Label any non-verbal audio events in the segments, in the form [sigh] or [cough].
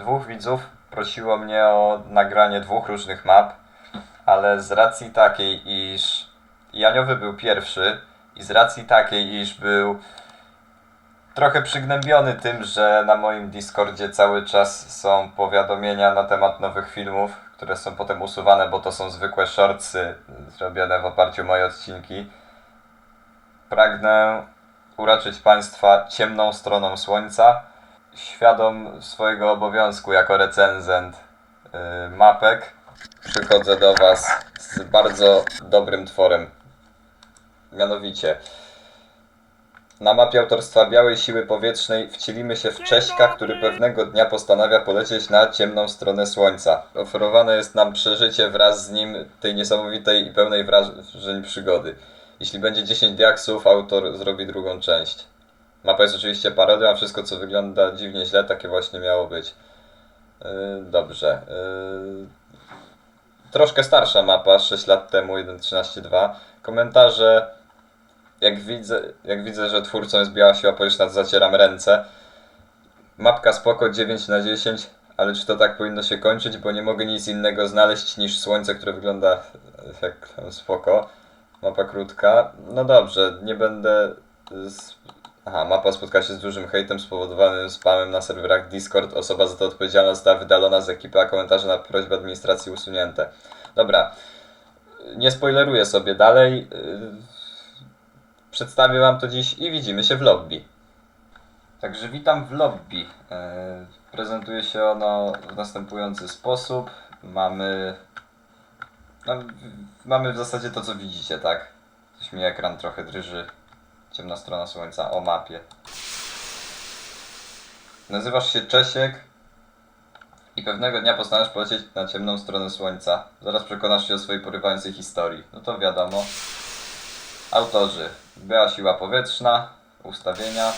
Dwóch widzów prosiło mnie o nagranie dwóch różnych map, ale z racji takiej, iż Janiowy był pierwszy i z racji takiej, iż był trochę przygnębiony tym, że na moim Discordzie cały czas są powiadomienia na temat nowych filmów, które są potem usuwane, bo to są zwykłe shortsy zrobione w oparciu o moje odcinki. Pragnę uraczyć Państwa ciemną stroną słońca. Świadom swojego obowiązku jako recenzent yy, mapek, przychodzę do Was z bardzo dobrym tworem. Mianowicie, na mapie autorstwa Białej Siły Powietrznej wcielimy się w Cześćka, który pewnego dnia postanawia polecieć na ciemną stronę Słońca. Oferowane jest nam przeżycie wraz z nim tej niesamowitej i pełnej wrażeń przygody. Jeśli będzie 10 diaksów, autor zrobi drugą część. Mapa jest oczywiście parodią, a wszystko co wygląda dziwnie źle, takie właśnie miało być. Yy, dobrze. Yy, troszkę starsza mapa, 6 lat temu, 1.13.2. Komentarze jak widzę, jak widzę, że twórcą jest Biała Siła Powietrzna, to zacieram ręce. Mapka spoko 9 na 10, ale czy to tak powinno się kończyć, bo nie mogę nic innego znaleźć niż słońce, które wygląda jak spoko. Mapa krótka. No dobrze, nie będę... Aha, mapa spotkała się z dużym hejtem spowodowanym spamem na serwerach Discord. Osoba za to odpowiedzialna została wydalona z ekipy, a komentarze na prośbę administracji usunięte. Dobra, nie spoileruję sobie dalej. Przedstawię Wam to dziś i widzimy się w lobby. Także witam w lobby. E, Prezentuje się ono w następujący sposób. Mamy. No, mamy w zasadzie to, co widzicie, tak? Coś mi ekran trochę drży. Ciemna strona słońca o mapie. Nazywasz się Czesiek i pewnego dnia postanawiasz polecieć na ciemną stronę słońca. Zaraz przekonasz się o swojej porywającej historii. No to wiadomo. Autorzy. Była siła powietrzna, ustawienia,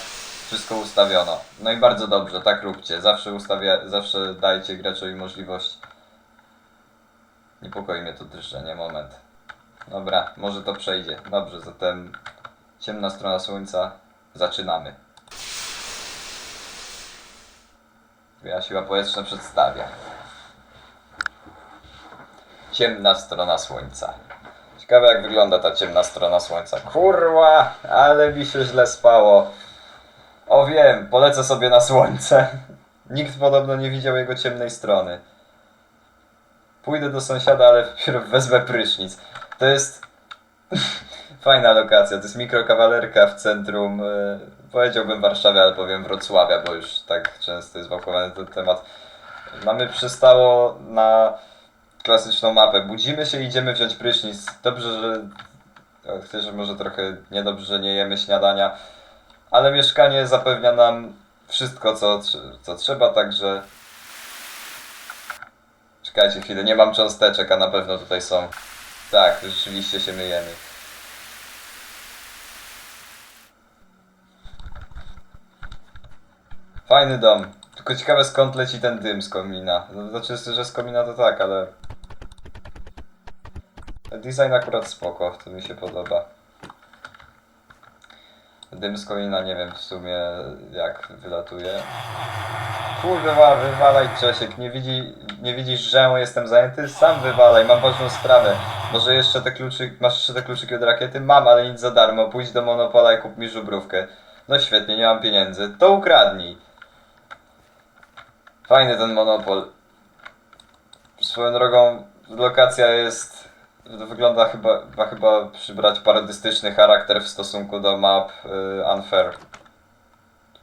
wszystko ustawiono. No i bardzo dobrze, tak róbcie. Zawsze ustawia, zawsze dajcie graczowi możliwość. Niepokoi mnie to drżenie, moment. Dobra, może to przejdzie. Dobrze, zatem ciemna strona słońca. Zaczynamy. Była siła powietrzna przedstawia. Ciemna strona słońca. Ciekawe jak wygląda ta ciemna strona słońca. Kurwa, ale mi się źle spało. O wiem, polecę sobie na słońce. Nikt podobno nie widział jego ciemnej strony. Pójdę do sąsiada, ale [laughs] wezmę prysznic. To jest fajna lokacja. To jest mikrokawalerka w centrum, e, powiedziałbym Warszawy, ale powiem Wrocławia, bo już tak często jest wałkowany ten temat. Mamy przystało na klasyczną mapę. Budzimy się idziemy wziąć prysznic. Dobrze, że. Chociaż może trochę niedobrze, że nie jemy śniadania. Ale mieszkanie zapewnia nam wszystko, co, co trzeba, także. Czekajcie chwilę, nie mam cząsteczek, a na pewno tutaj są. Tak, rzeczywiście się myjemy. Fajny dom. Tylko ciekawe skąd leci ten dym z komina. No, znaczy, że z komina to tak, ale... Design akurat spoko, to mi się podoba. Dym z komina nie wiem w sumie jak wylatuje. Kurwa, wywalaj Czesiek, nie, widzi, nie widzisz, że jestem zajęty? Sam wywalaj, mam ważną sprawę. Może jeszcze te kluczyki, masz jeszcze te kluczyki od rakiety? Mam, ale nic za darmo, pójdź do Monopola i kup mi żubrówkę. No świetnie, nie mam pieniędzy. To ukradnij. Fajny ten Monopol. Swoją drogą, lokacja jest. Wygląda chyba, ma chyba przybrać parodystyczny charakter w stosunku do map y, Unfair.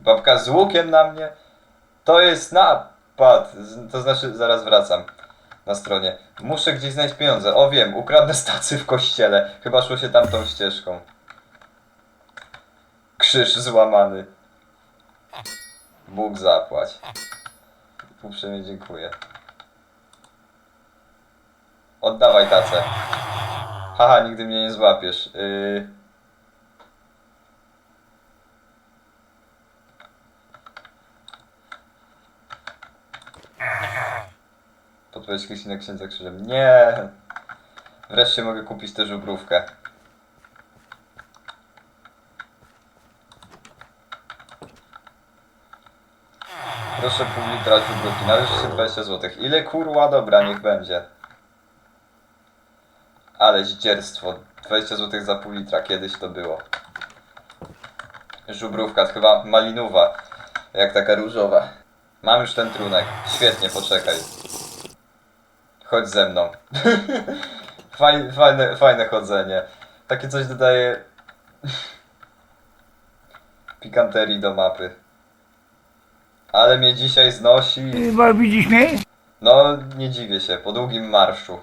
Babka z łukiem na mnie? To jest napad! To znaczy, zaraz wracam na stronie. Muszę gdzieś znaleźć pieniądze. O wiem, ukradnę stacy w kościele. Chyba szło się tamtą ścieżką. Krzyż złamany. Bóg zapłać. Uprzejmie dziękuję. Oddawaj tacę. Haha, nigdy mnie nie złapiesz. Yy... Podpowiedź Krystyna Księdza Krzyżem. Nie! Wreszcie mogę kupić tę żubrówkę. Proszę pół litra źródłówki, należy się 20 zł. Ile kurła? Dobra, niech będzie. Ale zdzierstwo. 20 zł za pół litra, kiedyś to było. Żubrówka, to chyba malinowa. Jak taka różowa. Mam już ten trunek. Świetnie, poczekaj. Chodź ze mną. [laughs] Faj, fajne, fajne chodzenie. Takie coś dodaje [laughs] pikanterii do mapy. Ale mnie dzisiaj znosi. Bo widzisz mnie? No, nie dziwię się, po długim marszu.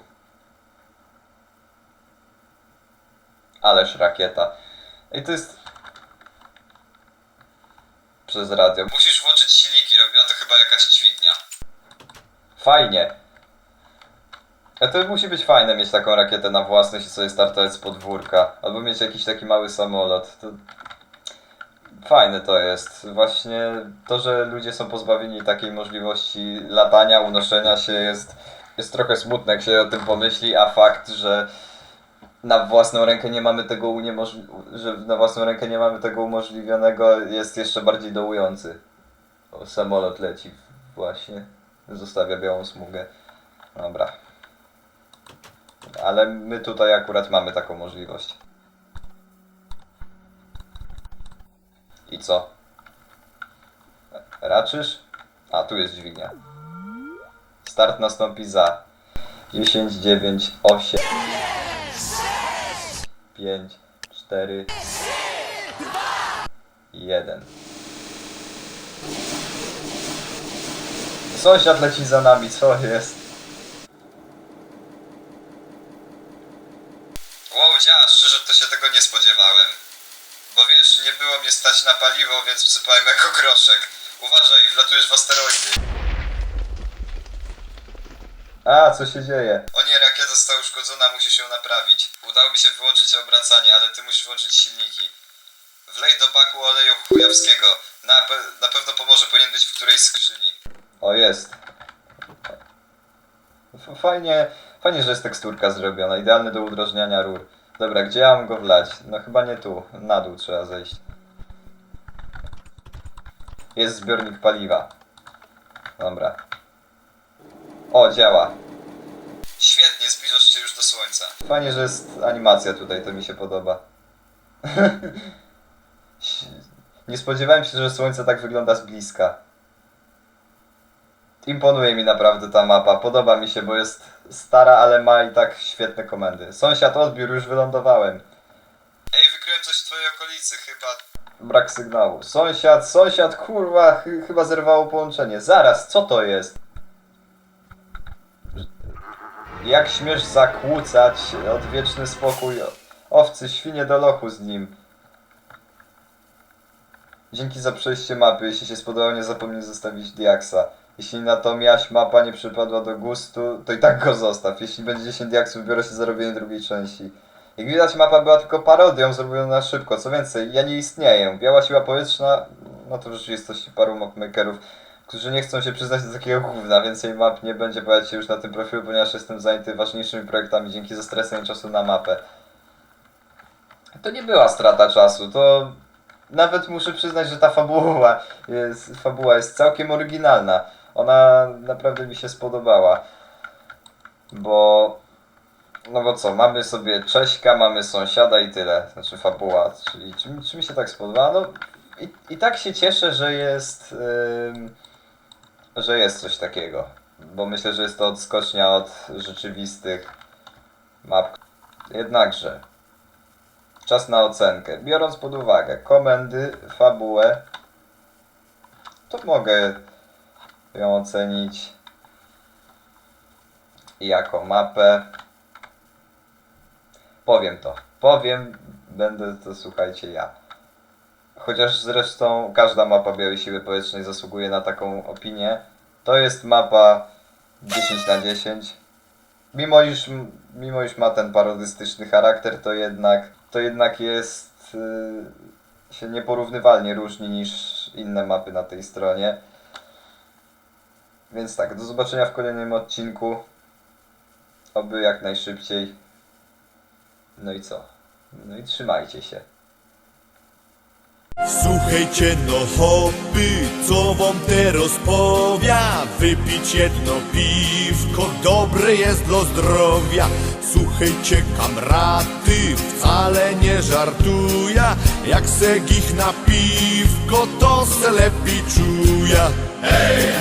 Ależ rakieta. I to jest... Przez radio. Musisz włączyć silniki, robiła to chyba jakaś dźwignia. Fajnie. A to musi być fajne mieć taką rakietę na własność i sobie startować z podwórka. Albo mieć jakiś taki mały samolot. To... Fajne to jest. Właśnie to, że ludzie są pozbawieni takiej możliwości latania, unoszenia się jest, jest trochę smutne, jak się o tym pomyśli, a fakt, że na własną rękę nie mamy tego uniemożli- że na własną rękę nie mamy tego umożliwionego jest jeszcze bardziej dołujący. O, samolot leci właśnie. Zostawia białą smugę. Dobra. Ale my tutaj akurat mamy taką możliwość. I co? Raczysz? A, tu jest dźwignia. Start nastąpi za 10, 9, 8, 5, 4, 1. Sąsiad leci za nami, co jest? Wow, dzia, szczerze to się tego nie spodziewałem. Bo wiesz, nie było mnie stać na paliwo, więc wsypałem jako groszek. Uważaj, wlatujesz w asteroidy. A, co się dzieje? O nie, rakieta została uszkodzona, musisz ją naprawić. Udało mi się wyłączyć obracanie, ale ty musisz włączyć silniki. Wlej do baku oleju chujowskiego. Na, pe- na pewno pomoże, powinien być w którejś skrzyni. O, jest. F- Fajnie, fajnie, że jest teksturka zrobiona, idealny do udrożniania rur. Dobra, gdzie ja mam go wlać? No chyba nie tu, na dół trzeba zejść. Jest zbiornik paliwa. Dobra. O, działa. Świetnie, zbliżasz się już do słońca. Fajnie, że jest animacja tutaj, to mi się podoba. [laughs] Nie spodziewałem się, że słońce tak wygląda z bliska. Imponuje mi naprawdę ta mapa, podoba mi się, bo jest stara, ale ma i tak świetne komendy. Sąsiad odbiór, już wylądowałem. Ej, wykryłem coś w twojej okolicy, chyba... Brak sygnału. Sąsiad, sąsiad, kurwa, ch chyba zerwało połączenie. Zaraz, co to jest? Jak śmiesz zakłócać odwieczny spokój owcy, świnie do lochu z nim. Dzięki za przejście mapy. Jeśli się spodobało, nie zapomnij zostawić diaksa. Jeśli natomiast mapa nie przypadła do gustu, to i tak go zostaw. Jeśli będzie 10 diaksów, biorę się za robienie drugiej części. Jak widać, mapa była tylko parodią zrobioną na szybko. Co więcej, ja nie istnieję. Biała siła powietrzna, no to w rzeczywistości paru mapmakerów, którzy nie chcą się przyznać do takiego gówna. Więcej map nie będzie pojawiać się już na tym profilu, ponieważ jestem zajęty ważniejszymi projektami dzięki zastraceniu czasu na mapę. To nie była strata czasu, to nawet muszę przyznać, że ta fabuła jest, fabuła jest całkiem oryginalna. Ona naprawdę mi się spodobała. Bo. No bo co, mamy sobie Cześka, mamy sąsiada i tyle. Znaczy fabuła. Czyli czy, mi- czy mi się tak spodoba? No i, i tak się cieszę, że jest. że jest coś takiego. Bo myślę, że jest to odskocznia od rzeczywistych map. Jednakże. Czas na ocenkę. Biorąc pod uwagę komendy, fabułę, to mogę ją ocenić jako mapę. Powiem to. Powiem, będę to słuchajcie ja. Chociaż zresztą każda mapa Białej Siły Powietrznej zasługuje na taką opinię. To jest mapa 10 na 10 mimo iż, mimo iż ma ten parodystyczny charakter, to jednak, to jednak jest y, się nieporównywalnie różni niż inne mapy na tej stronie. Więc tak, do zobaczenia w kolejnym odcinku. Oby jak najszybciej. No i co? No i trzymajcie się. Słuchajcie no hopy, co wam teraz powia Wypić jedno piwko, dobre jest dla zdrowia. Słuchajcie kamraty, wcale nie żartuja. Jak se ich na piwko, to se lepiej czuja. Hej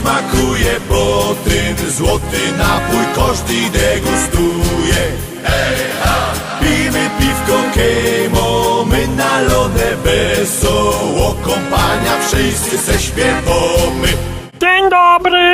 smakuje, bo złoty napój każdy degustuje Hej ha, pijmy piwko, kejmo, my nalone wesoło Kompania, wszyscy se śpiewamy Dzień dobry!